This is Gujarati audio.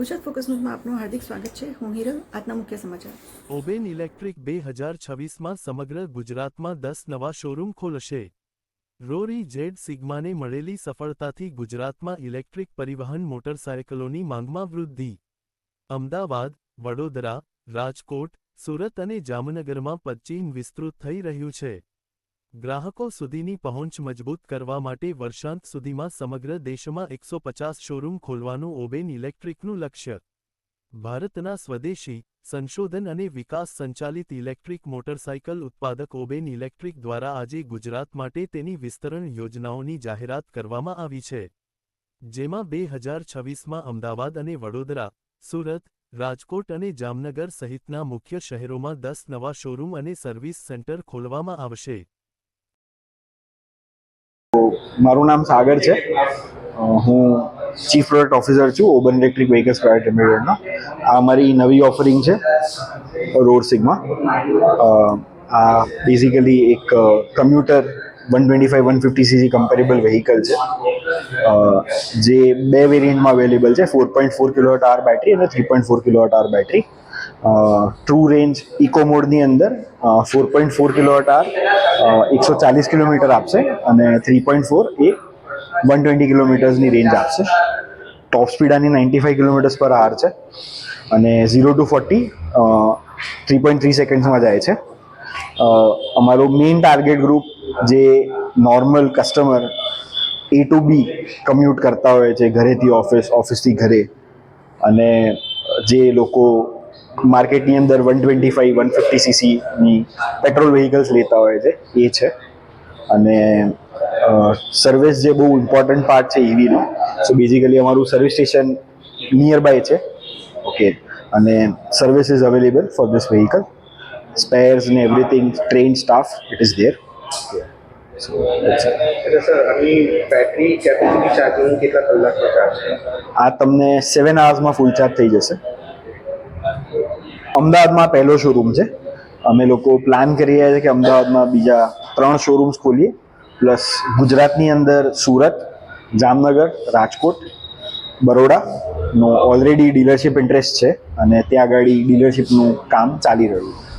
ગુજરાત ફોકસ ન્યૂઝમાં આપનું હાર્દિક સ્વાગત છે. હું હિરલ, આજના મુખ્ય સમાચાર. ઓબેન ઇલેક્ટ્રિક બે હજાર છવ્વીસમાં સમગ્ર ગુજરાતમાં દસ નવા શોરૂમ ખોલશે. રોરી જેડ સિગ્માને મળેલી સફળતાથી ગુજરાતમાં ઇલેક્ટ્રિક પરિવહન મોટરસાયકલોની માંગમાં વૃદ્ધિ. અમદાવાદ, વડોદરા, રાજકોટ, સુરત અને જામનગરમાં પચ્ચીન વિસ્તૃત થઈ રહ્યું છે. ગ્રાહકો સુધીની પહોંચ મજબૂત કરવા માટે વર્ષાંત સુધીમાં સમગ્ર દેશમાં એકસો પચાસ શોરૂમ ખોલવાનું ઓબેન ઇલેક્ટ્રિકનું લક્ષ્ય. ભારતના સ્વદેશી, સંશોધન અને વિકાસ સંચાલિત ઇલેક્ટ્રિક મોટરસાયકલ ઉત્પાદક ઓબેન ઇલેક્ટ્રિક દ્વારા આજે ગુજરાત માટે તેની વિસ્તરણ યોજનાઓની જાહેરાત કરવામાં આવી છે. જેમાં બે હજાર છવ્વીસમાં અમદાવાદ અને વડોદરા, સુરત, રાજકોટ અને જામનગર સહિતના મુખ્ય શહેરોમાં દસ નવા શોરૂમ અને સર્વિસ સેન્ટર ખોલવામાં આવશે. મારું નામ સાગર છે. હું ચીફ પ્રોડક્ટ ઓફિસર છું ઓબન ઇલેક્ટ્રિક વેહિકલ્સ પ્રાઇવેટ લિમિટેડનો. આ અમારી નવી ઓફરિંગ છે, રોડ સિગમાં. આ બેઝિકલી એક commuter one twenty five one fifty CC comparable vehicle છે. જે બે વેરિયન્ટમાં અવેલેબલ છે four point four kilowatt hour battery અને three point four kilowatt hour battery true range eco મોડની અંદર four point four kilowatt hour એકસો ચાલીસ કિલોમીટર આપશે અને થ્રી પોઈન્ટ ફોર એ વન ટ્વેન્ટી કિલોમીટર્સની રેન્જ આપશે. ટોપ સ્પીડ આની નાઇન્ટી ફાઈવ કિલોમીટર્સ પર આર છે અને zero to forty three point three સેકન્ડ્સમાં જાય છે. અમારો મેઇન ટાર્ગેટ ગ્રુપ જે normal customer A to B commute કરતા હોય છે ઘરેથી ઓફિસ ઓફિસથી ઘરે અને જે લોકો માર્કેટની અંદર one twenty five one fifty સીસીની petrol vehicles લેતા હોય છે એ છે. અને સર્વિસ જે બહુ ઇમ્પોર્ટન્ટ પાર્ટ છે ઈવીનો સો બેઝિકલી અમારું સર્વિસ સ્ટેશન નિયર બાય છે. ઓકે અને service is available for this vehicle spares ને everything train staff it is there આ તમને સેવન આવર્સમાં ફૂલ ચાર્જ થઈ જશે. અમદાવાદમાં પહેલો શોરૂમ છે. અમે લોકો પ્લાન કરી રહ્યા છે કે અમદાવાદમાં બીજા ત્રણ શોરૂમ્સ ખોલીએ. પ્લસ ગુજરાતની અંદર સુરત, જામનગર, રાજકોટ બરોડાનો ઓલરેડી ડીલરશિપ ઇન્ટરેસ્ટ છે અને ત્યાં આગળ ડીલરશિપનું કામ ચાલી રહ્યું છે.